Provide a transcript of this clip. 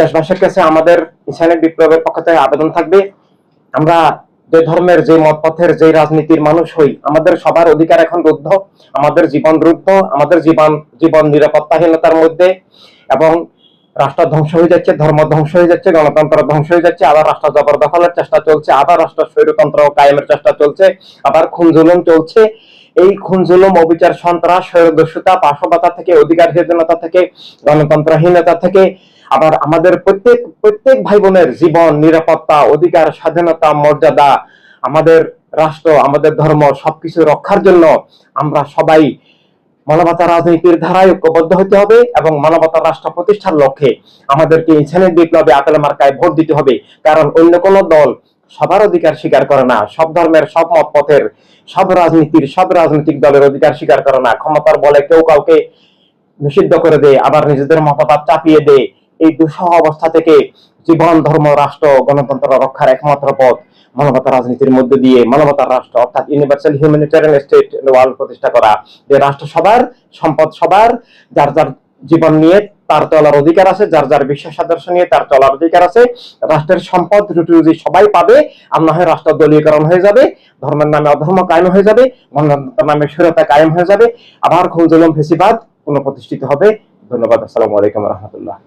দেশবাসীর কাছে আমাদের ইসলামিক বিপ্লবের পক্ষ থেকে আবেদন থাকবে। আমরা যে ধর্মের, যে মত পথের যে রাজনীতির মানুষ হই, আমাদের সবার অধিকার এখন রুদ্ধ। আমাদের জীবন রুদ্ধ, আমাদের জীবন জীবন নিরাপত্তাহীনতার মধ্যে এবং রাষ্ট্র ধ্বংস হয়ে যাচ্ছে, ধর্ম ধ্বংস হয়ে যাচ্ছে, গণতন্ত্র ধ্বংস হয়ে যাচ্ছে, আবার রাষ্ট্র জবরদখলের চেষ্টা চলছে, আবার রাষ্ট্র স্বৈরতন্ত্র কায়েমের চেষ্টা চলছে, আবার খুন জুলুম চলছে। এই খুন জুলুম, অবিচার, সন্ত্রাস স্বৈরদস্যুতা পার্শ্ববতা থেকে, অধিকারহীনতা থেকে, গণতন্ত্রহীনতা থেকে আবার আমাদের প্রত্যেক প্রত্যেক ভাই বোনের জীবন, নিরাপত্তা, অধিকার, স্বাধীনতা, মর্যাদা, আমাদের রাষ্ট্র, আমাদের ধর্ম, সবকিছু রক্ষার জন্য আমরা সবাই মানবতা রাজনীতির ধারায় ঐক্যবদ্ধ হতে হবে এবং মানবতা রাষ্ট্র প্রতিষ্ঠার লক্ষ্যে আমাদেরকে ইনসানের বিপ্লবে আপেল মার্কায় ভোট দিতে হবে। কারণ অন্য কোনো দল সবার অধিকার স্বীকার করে না। সব ধর্মের, সব মত পথের, সব রাজনীতির, সব রাজনৈতিক দলের অধিকার স্বীকার করে না। ক্ষমতার বলে কেউ কাউকে নিষিদ্ধ করে দেয়, আবার নিজেদের মতবাদ চাপিয়ে দেয়। এই দুঃসহ অবস্থা থেকে জীবন, ধর্ম, রাষ্ট্র, গণতন্ত্র রক্ষার একমাত্র পথ মানবতা রাজনীতির মধ্যে দিয়ে মানবতার রাষ্ট্র, অর্থাৎ ইউনিভার্সাল হিউম্যানিটেরিয়ান স্টেট ওয়ার্ল্ড প্রতিষ্ঠা করা। যে রাষ্ট্র সবার, সম্পদ সবার, যার যার জীবন নিয়ে তার চলার অধিকার আছে, যার যার বিশ্বাস আদর্শ নিয়ে তার চলার অধিকার আছে, রাষ্ট্রের সম্পদ রুটি রুজি সবাই পাবে, আর না হয় রাষ্ট্র দলীয়করণ হয়ে যাবে, ধর্মের নামে অধর্ম কায়েম হয়ে যাবে, গণতন্ত্রের নামে স্বৈরতা কায়েম হয়ে যাবে, আবার খুন জুলুম, ফেসিবাদ পুনঃপ্রতিষ্ঠিত হবে। ধন্যবাদ, আসসালামু আলাইকুম রহমতুল্লাহ।